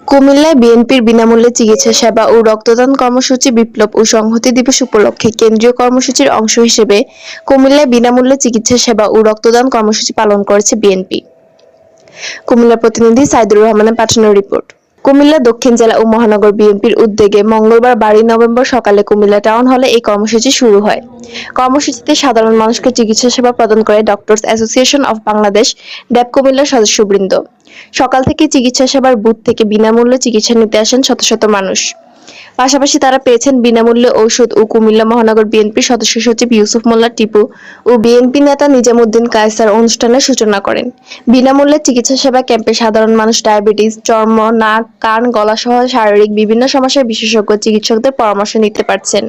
কুমিল্লায় বিএনপির বিনামূল্যে চিকিৎসা সেবা ও রক্তদান কর্মসূচি বিপ্লব ও সংহতি দিবস উপলক্ষে কেন্দ্রীয় কর্মসূচির অংশ হিসেবে কুমিল্লায় বিনামূল্যে চিকিৎসা সেবা ও রক্তদান কর্মসূচি পালন করেছে বিএনপি। কুমিল্লা প্রতিনিধি সাইদুর রহমানের পাঠানো রিপোর্ট। কুমিল্লা দক্ষিণ জেলা ও মহানগর বিএনপির উদ্যোগে মঙ্গলবার বারোই নভেম্বর সকালে কুমিল্লা টাউন হলে এই কর্মসূচি শুরু হয়। কর্মসূচিতে সাধারণ মানুষকে চিকিৎসা সেবা প্রদান করে Doctors Association of Bangladesh DAB কুমিল্লার সদস্যবৃন্দ। সকাল থেকে চিকিৎসা সেবার বুথ থেকে বিনামূল্যে চিকিৎসা নিতে আসেন শত শত মানুষ। পাশাপাশি তারা পেয়েছেন বিনামূল্যে ঔষধ ও কুমিল্লা মহানগর বিএনপির সদস্য সচিব ইউসুফ মোল্লা, টিপু ও বিএনপি নেতা নিজামুদ্দিন কায়সার অনুষ্ঠানের সূচনা করেন। বিনামূল্যে চিকিৎসা সেবা ক্যাম্পে সাধারণ মানুষ, ডায়াবেটিস, চর্ম, নাক, কান, গলা সহ শারীরিক বিভিন্ন সমস্যার বিশেষজ্ঞ চিকিৎসকদের পরামর্শ নিতে পারছেন।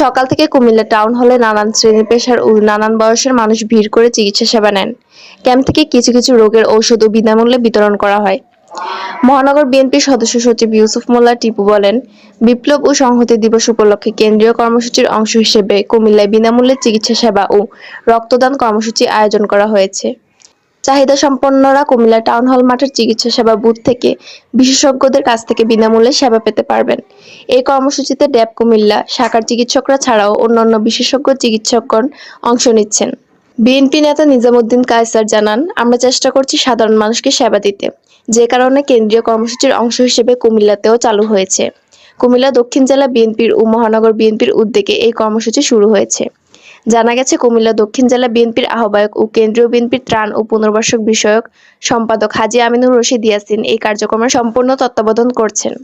সকাল থেকে কুমিল্লা টাউন হলে নানান শ্রেণি পেশার ও নানান বয়সের মানুষ ভিড় করে চিকিৎসা সেবা নেন। ক্যাম্প থেকে কিছু কিছু রোগের ঔষধ ও বিনামূল্যে বিতরণ করা হয়। মহানগর বিএনপির সদস্য সচিব ইউসুফ মোল্লা টিপু বলেন, বিপ্লব ও সংহতি দিবস উপলক্ষে কেন্দ্রীয় কর্মসূচির অংশ হিসেবে কুমিল্লায় বিনামূল্যে চিকিৎসা সেবা ও রক্তদান কর্মসূচি আয়োজন করা হয়েছে। চাহিদা সম্পন্নরা কুমিল্লা টাউন হল মাঠের চিকিৎসা সেবা বুথ থেকে বিশেষজ্ঞদের কাছ থেকে বিনামূল্যে সেবা পেতে পারবেন। এই কর্মসূচিতে ড্যাব কুমিল্লা, শাখার চিকিৎসকরা ছাড়াও অন্যান্য বিশেষজ্ঞ চিকিৎসকগণ অংশ নিচ্ছেন। বিএনপি নেতা নিজামুদ্দিন কায়সার জানান, আমরা চেষ্টা করছি সাধারণ মানুষকে সেবা দিতে। যে কারণে কেন্দ্রীয় কর্মসূচির অংশ হিসেবে কুমিল্লাতেও চালু হয়েছে। কুমিল্লা দক্ষিণ জেলা বিএনপির ও মহানগর বিএনপির উদ্যোগে এই কর্মসূচি শুরু হয়েছে। জানা গেছে, কুমিল্লা দক্ষিণ জেলা বিএনপির আহ্বায়ক ও কেন্দ্রীয় বিএনপির ত্রাণ ও পুনর্বাসক বিষয়ক সম্পাদক হাজি আমিনুর রশিদ ইয়াসিন এই কার্যক্রমের সম্পূর্ণ তত্ত্বাবধান করছেন।